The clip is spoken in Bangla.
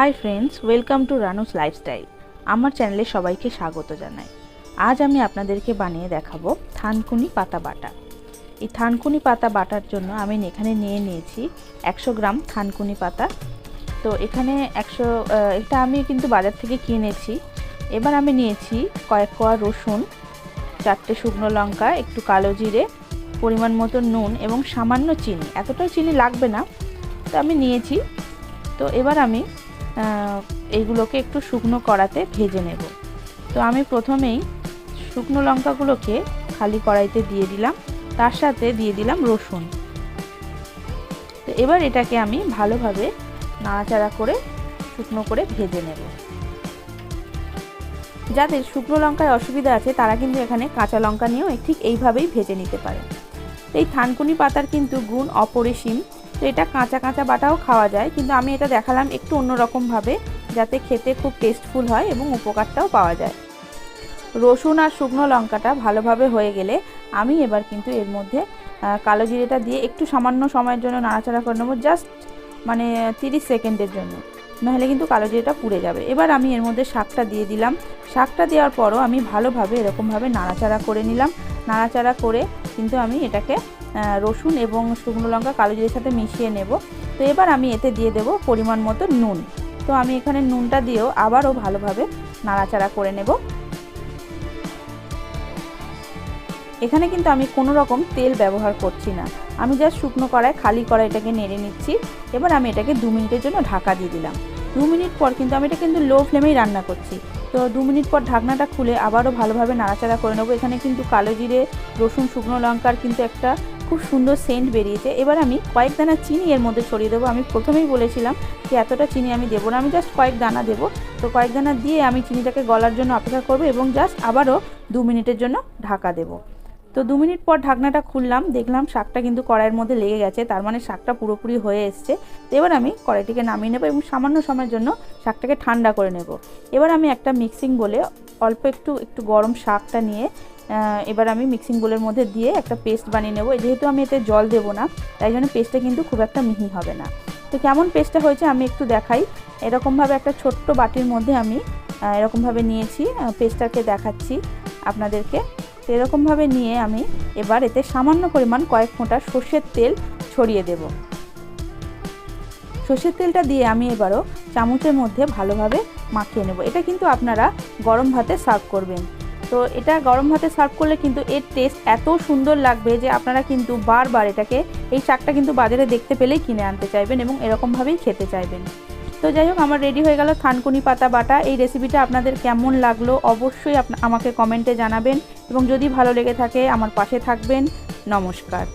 Hi friends welcome to Ranu's lifestyle আমার চ্যানেলে সবাইকে স্বাগত জানাই। আজ আমি আপনাদেরকে বানিয়ে দেখাবো থানকুনি পাতা বাটা। এই থানকুনি পাতা বাটার জন্য আমি এখানে নিয়ে নিয়েছি একশো গ্রাম থানকুনি পাতা। তো এখানে একশো এটা আমি কিন্তু বাজার থেকে কিনেছি। এবার আমি নিয়েছি কয়েক কোয়া রসুন, চারটে শুকনো লঙ্কা, একটু কালো জিরে, পরিমাণ মতো নুন এবং সামান্য চিনি। এতটাও চিনি লাগবে না। তো আমি নিয়েছি। তো এবার আমি এইগুলোকে একটু শুকনো কড়াতে ভেজে নেব। তো আমি প্রথমেই শুকনো লঙ্কাগুলোকে খালি কড়াইতে দিয়ে দিলাম, তার সাথে দিয়ে দিলাম রসুন। তো এবার এটাকে আমি ভালোভাবে নাড়াচাড়া করে শুকনো করে ভেজে নেব। যাদের শুকনো লঙ্কায় অসুবিধা আছে, তারা কিন্তু এখানে কাঁচা লঙ্কা নিয়েও ঠিক এইভাবেই ভেজে নিতে পারে। এই থানকুনি পাতার কিন্তু গুণ অপরিসীম। তো এটা কাঁচা কাঁচা বাটাও খাওয়া যায়, কিন্তু আমি এটা দেখালাম একটু অন্যরকমভাবে, যাতে খেতে খুব টেস্টফুল হয় এবং উপকারটাও পাওয়া যায়। রসুন আর শুকনো লঙ্কাটা ভালোভাবে হয়ে গেলে আমি এবার কিন্তু এর মধ্যে কালো জিরেটা দিয়ে একটু সামান্য সময়ের জন্য নাড়াচাড়া করে নেব জাস্ট মানে তিরিশ সেকেন্ডের জন্য। নাহলে কিন্তু কালো জিরেটা পুড়ে যাবে। এবার আমি এর মধ্যে শাকটা দিয়ে দিলাম। শাকটা দেওয়ার পরও আমি ভালোভাবে এরকমভাবে নাড়াচাড়া করে নিলাম। নাড়াচাড়া করে কিন্তু আমি এটাকে রসুন এবং শুকনো লঙ্কা, কালো জিরের সাথে মিশিয়ে নেব। তো এবার আমি এতে দিয়ে দেব পরিমাণ মতো নুন। তো আমি এখানে নুনটা দিয়েও আবারও ভালোভাবে নাড়াচাড়া করে নেব। এখানে কিন্তু আমি কোনো রকম তেল ব্যবহার করছি না। আমি জাস্ট শুকনো কড়াই, খালি কড়াই এটাকে নেড়ে নিচ্ছি। এবার আমি এটাকে দু মিনিটের জন্য ঢাকা দিয়ে দিলাম। দু মিনিট পর কিন্তু আমি এটা কিন্তু লো ফ্লেমেই রান্না করছি। তো দু মিনিট পর ঢাকনাটা খুলে আবারও ভালোভাবে নাড়াচাড়া করে নেব। এখানে কিন্তু কালো জিরে, রসুন, শুকনো লঙ্কার কিন্তু একটা খুব সুন্দর সেন্ট বেরিয়েছে। এবার আমি কয়েক দানা চিনি এর মধ্যে ছড়িয়ে দেবো। আমি প্রথমেই বলেছিলাম যে এতটা চিনি আমি দেবো না, আমি জাস্ট কয়েক দানা দেবো। তো কয়েক দানা দিয়ে আমি চিনিটাকে গলার জন্য অপেক্ষা করব এবং জাস্ট আবারও দু মিনিটের জন্য ঢাকা দেবো। তো দু মিনিট পর ঢাকনাটা খুললাম, দেখলাম শাকটা কিন্তু কড়াইয়ের মধ্যে লেগে গেছে, তার মানে শাকটা পুরোপুরি হয়ে এসছে। তো এবার আমি কড়াইটিকে নামিয়ে নেব এবং সামান্য সময়ের জন্য শাকটাকে ঠান্ডা করে নেব। এবার আমি একটা মিক্সিং বলে অল্প একটু একটু গরম শাকটা নিয়ে এবার আমি মিক্সিং বোলের মধ্যে দিয়ে একটা পেস্ট বানিয়ে নেব। যেহেতু আমি এতে জল দেবো না, তাই জন্য পেস্টটা কিন্তু খুব একটা মিহি হবে না। তো কেমন পেস্টটা হয়েছে আমি একটু দেখাই। এরকমভাবে একটা ছোট্ট বাটির মধ্যে আমি এরকমভাবে নিয়েছি পেস্টটাকে দেখাচ্ছি আপনাদেরকে। তো এরকমভাবে নিয়ে আমি এবার এতে সামান্য পরিমাণ কয়েক ফোঁটা সর্ষের তেল ছড়িয়ে দেব। সর্ষের তেলটা দিয়ে আমি এবারও চামচের মধ্যে ভালোভাবে মাখিয়ে নেব। এটা কিন্তু আপনারা গরম ভাতে সার্ভ করবেন। তো এটা গরম ভাতে সার্ভ করলে কিন্তু এর টেস্ট এত সুন্দর লাগবে যে আপনারা কিন্তু বারবার এটাকে, এই শাকটা কিন্তু বাজারে দেখতে পেলেই কিনে আনতে চাইবেন এবং এরকমভাবেই খেতে চাইবেন। তো যাই হোক, আমার রেডি হয়ে গেল থানকুনি পাতা বাটা। এই রেসিপিটা আপনাদের কেমন লাগল অবশ্যই আমাকে কমেন্টে জানাবেন। এবং যদি ভালো লেগে থাকে, আমার পাশে থাকবেন। নমস্কার।